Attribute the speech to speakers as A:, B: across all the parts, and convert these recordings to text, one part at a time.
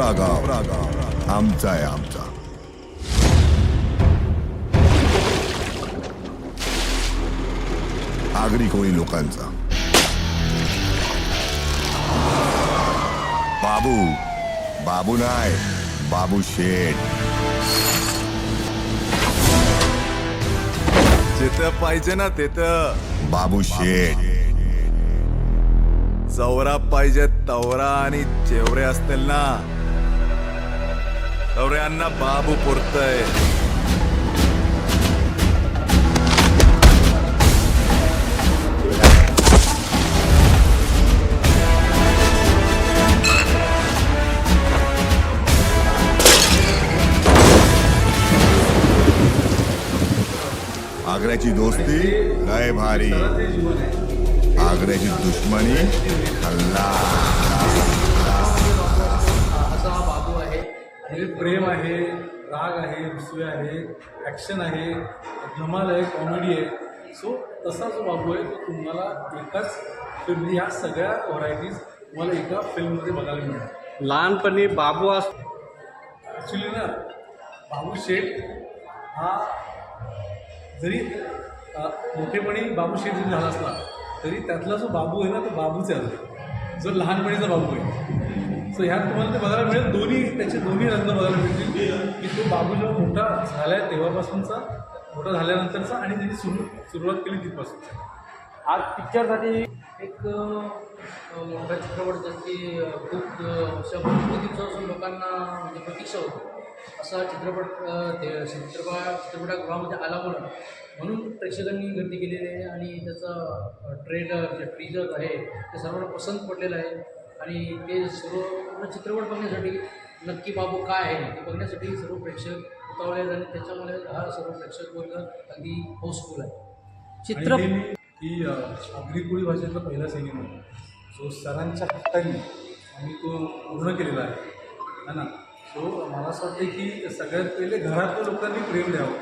A: कोपरा गाव आमचा आहे आमचा आगरी कोळी लोकांचा बाबू बाबू नाही बाबू शेठ
B: जिथं पाहिजे ना तिथं.
A: बाबू शेठ
B: चौरा पाहिजे तवरा आणि चेवरे असतील ना. तवऱ्यांना बाबू पुरतय
A: आग्र्याची दोस्ती लय भारी. आग्र्याची दुश्मनी हल्ला
C: आणि प्रेम आहे राग आहे विसवे आहे ॲक्शन आहे धमाल आहे कॉमेडी आहे. सो तसा जो बाबू आहे तो तुम्हाला एकाच फिल्म ह्या सगळ्या व्हरायटीज तुम्हाला एका फिल्ममध्ये बघायला मिळणार.
D: लहानपणी बाबू अस
C: ॲक्च्युली ना बाबू शेठ हा जरी मोठेपणी बाबू शेठ जरी झाला असला तरी त्यातला जो बाबू आहे ना तो बाबूच आहे. जो लहानपणीचा बाबू आहे. सो ह्यात तुम्हाला ते बघायला मिळेल. दोन्ही त्याचे दोन्ही रंग बघायला मिळतील. की तो बाबू जेव्हा मोठा झाला आहे तेव्हापासूनचा मोठा झाल्यानंतरचा आणि त्याची सुरू सुरुवात केली तिथपासूनचा.
D: आज पिक्चरसाठी
E: एक मोठा चित्रपट ज्याची खूप अ, वर्षापूर्वी दिवसापासून लोकांना म्हणजे प्रतीक्षा होती. असा चित्रपट ते चित्रपट चित्रपटागृहामध्ये आला म्हणून म्हणून प्रेक्षकांनी गर्दी केलेली आहे आणि त्याचा ट्रेलर जे ट्रीजर आहे ते सर्वांना पसंत पडलेलं आहे. आणि ते सर्व पूर्ण चित्रपट बघण्यासाठी नक्की बाबू काय आहे ते बघण्यासाठी सर्व प्रेक्षक उतावले आणि त्याच्यामुळे हा सर्व प्रेक्षक वर्ग अगदी हाऊसफुल आहे.
C: चित्र ही अ, आगरी भाषेतला पहिला सिनेमा जो सरांच्या हट्टाने आम्ही तो पूर्ण केलेला आहे. है ना? सो मला असं वाटतं की सगळ्यात पहिले घरातल्या लोकांनी प्रेम द्यावं.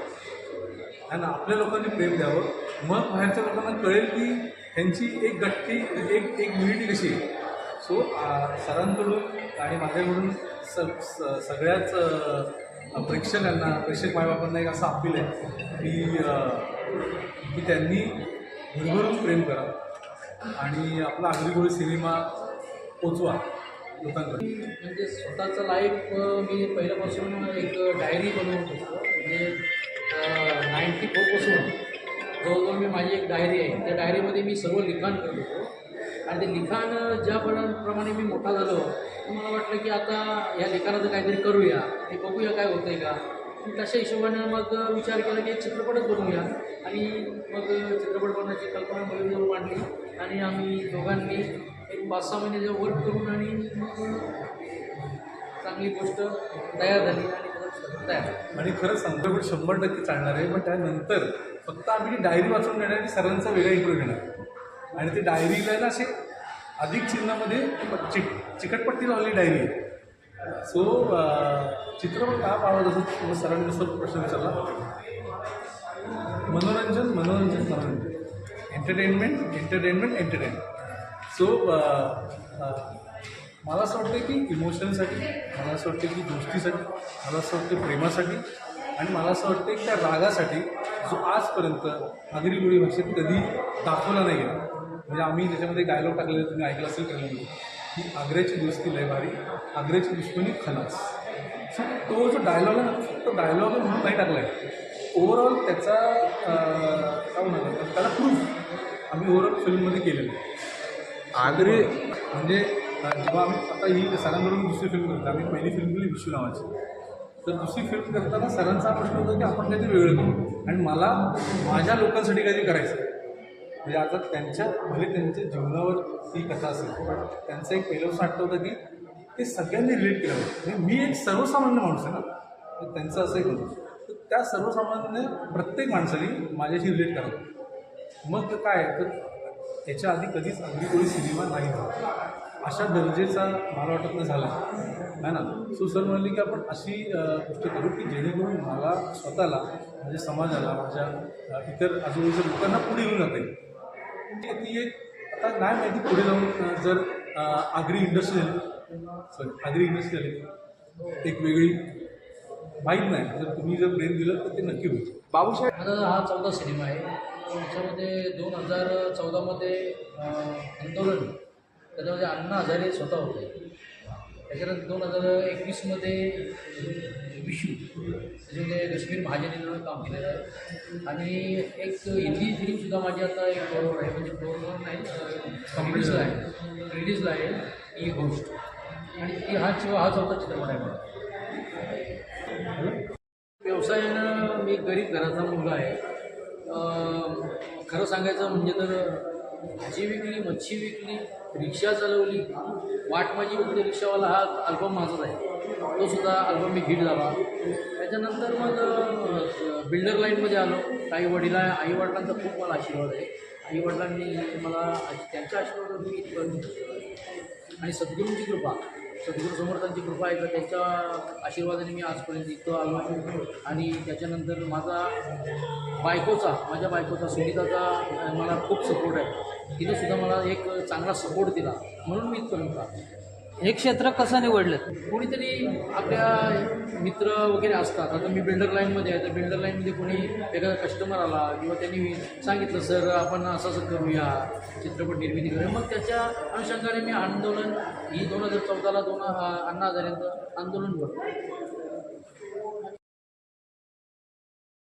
C: है ना? आपल्या लोकांनी प्रेम द्यावं. मग बाहेरच्या लोकांना कळेल की ह्यांची एक गट्टी एक एक मिनिट कशी आहे. सो सरांकडून आणि माझ्याकडून स स- सगळ्याच प्रेक्षकांना प्रेक्षक मायबापांना एक असं अपील आहे की की त्यांनी भरभरून प्रेम करा आणि आपला आगरी गोळी सिनेमा पोचवा लोकांकडे
E: म्हणजे स्वतःचं लाईफ मी पहिल्यापासून एक डायरी बनवून होतो म्हणजे नाईन्टी फोरपासून जवळजवळ मी माझी एक डायरी आहे. त्या डायरीमध्ये मी सर्व लिखाण करत. होतो आणि ते लिखाण ज्या प्रमाणे मी मोठा झालो तर मला वाटलं की आता या लिखाणाचं काहीतरी करूया. हे बघूया काय होतं आहे का तशा हिशोबानं मग विचार केला की चित्रपटच बनवूया. आणि मग चित्रपट बनवण्याची कल्पना मुलीजवळ मांडली आणि आम्ही दोघांनी एक पाच सहा महिने जेव्हा वर्क करून आणि मग चांगली गोष्ट तयार झाली आणि तयार
C: आणि खरंच सांगतो पण शंभर टक्के चालणार आहे. पण त्यानंतर फक्त आम्ही डायरी वाचून घेणार आणि सरांचा वेगळा इंटरव्ह्यू घेणार आणि ती डायरीला ना असे अधिक चिन्हामध्ये चिक चिकटपट्टी लावलेली डायरी आहे. सो चित्रपट का पाहावं जसं तुम्ही सरांनी जसं प्रश्न विचारला? मनोरंजन मनोरंजन मनोरंजन. एंटरटेनमेंट एंटरटेनमेंट एंटरटेनमेंट सो मला असं वाटतं की इमोशनसाठी मला असं वाटतं की गोष्टीसाठी मला असं वाटतं प्रेमासाठी आणि मला असं वाटतं की त्या रागासाठी जो आजपर्यंत आगरी गोळी भाषेत कधी दाखवला नाही गेला म्हणजे आम्ही त्याच्यामध्ये डायलॉग टाकलेले तुम्ही ऐकलं असेल की आग्र्याची दोस्ती लय भारी. आग्र्याची दुश्मनी खलास. सो तो जो डायलॉग आहे ना तो फक्त डायलॉग म्हणून नाही टाकला आहे ओव्हरऑल त्याचा काय म्हणतात त्याला? प्रूफ आम्ही ओव्हरऑल फिल्ममध्ये केलेलं आहे.
D: आगरी
C: म्हणजे जेव्हा आम्ही आता ही सरांकडून दुसरी फिल्म करतो आम्ही पहिली फिल्म केली विशू नावाची. तर दुसरी फिल्म करताना सरांचा प्रश्न होता की आपण काहीतरी वेगळं करू. आणि मला माझ्या लोकांसाठी काहीतरी करायचं. म्हणजे आता त्यांच्या भले त्यांच्या जीवनावर ती कथा असेल. पण त्यांचं एक पहिलं असं आठवतं की ते सगळ्यांनी रिलेट केलं म्हणजे मी एक सर्वसामान्य माणूस आहे ना तर त्यांचं असं एक होतं. तर त्या सर्वसामान्य प्रत्येक माणसाने माझ्याशी रिलेट करावं. मग काय तर त्याच्या आधी कधीच अगदी कोणी सिनेमा नाही झाला. अशा दर्जेचा मला वाटत नाही झाला. आहे ना? सो सर म्हणले की आपण अशी गोष्ट करू की जेणेकरून मला स्वतःला माझ्या समाजाला माझ्या इतर आजूबाजूच्या लोकांना पुढे येऊन जाता येईल ती ती एक आता नाही माहिती पुढे जाऊन जर आगरी इंडस्ट्री झाली सॉरी आगरी इंडस्ट्री झाली एक वेगळी माहीत नाही. जर तुम्ही जर प्रेम दिलं तर ते नक्की होईल.
D: बाबूसाहेब
E: माझा हा चौदा सिनेमा आहे. त्याच्यामध्ये दोन हजार चौदामध्ये आंदोलन त्याच्यामध्ये अण्णा हजारे स्वतः होते. त्याच्यानंतर दोन हजार एकवीसमध्ये विशू त्याच्यामध्ये कश्मीर महाजनीनं काम केलेलं आहे. आणि एक हिंदी फिल्मसुद्धा माझी आता एक बरोबर आहे म्हणजे बरोबर नाही रिलीजला आहे. रिलीजला आहे ई गोष्ट आणि ती हा चिवा हा चौथा चित्रपट आहे मला. व्यवसायानं मी गरीब घराचा मुलगा आहे. खरं सांगायचं म्हणजे तर भाजी विकली मच्छी विकली रिक्षा चालवली वाट माझी उघडी रिक्षावाला हा अल्बम माझाच आहे. तो सुद्धा अल्बम मी हिट झाला. त्याच्यानंतर मग बिल्डर लाईनमध्ये आलो. काही वडिला आई वडिलांचा खूप मला आशीर्वाद आहे. आई वडिलांनी मला त्यांच्या आशीर्वादातून मी इथपर्यंत आणि सद्गुरूंची कृपा. सद्गुरू समर्थांची कृपा आहे तर त्यांच्या आशीर्वादाने मी आजपर्यंत इथं आलो आणि त्याच्यानंतर माझा बायकोचा माझ्या बायकोचा सुनीताचा मला खूप सपोर्ट आहे. तिने सुद्धा मला एक चांगला सपोर्ट दिला. म्हणून मी इथपर्यंत आलो.
F: हे क्षेत्र कसं निवडलं?
E: कोणीतरी आपल्या मित्र वगैरे असतात. आता मी बिल्डर लाईनमध्ये आहे. तर बिल्डर लाईनमध्ये कोणी एखादा कस्टमर आला किंवा त्यांनी सांगितलं सर आपण असं असं करूया चित्रपट निर्मिती करूया. मग त्याच्या अनुषंगाने मी आंदोलन ही दोन हजार चौदाला दोन अण्णा हजारेंचं आंदोलन करतो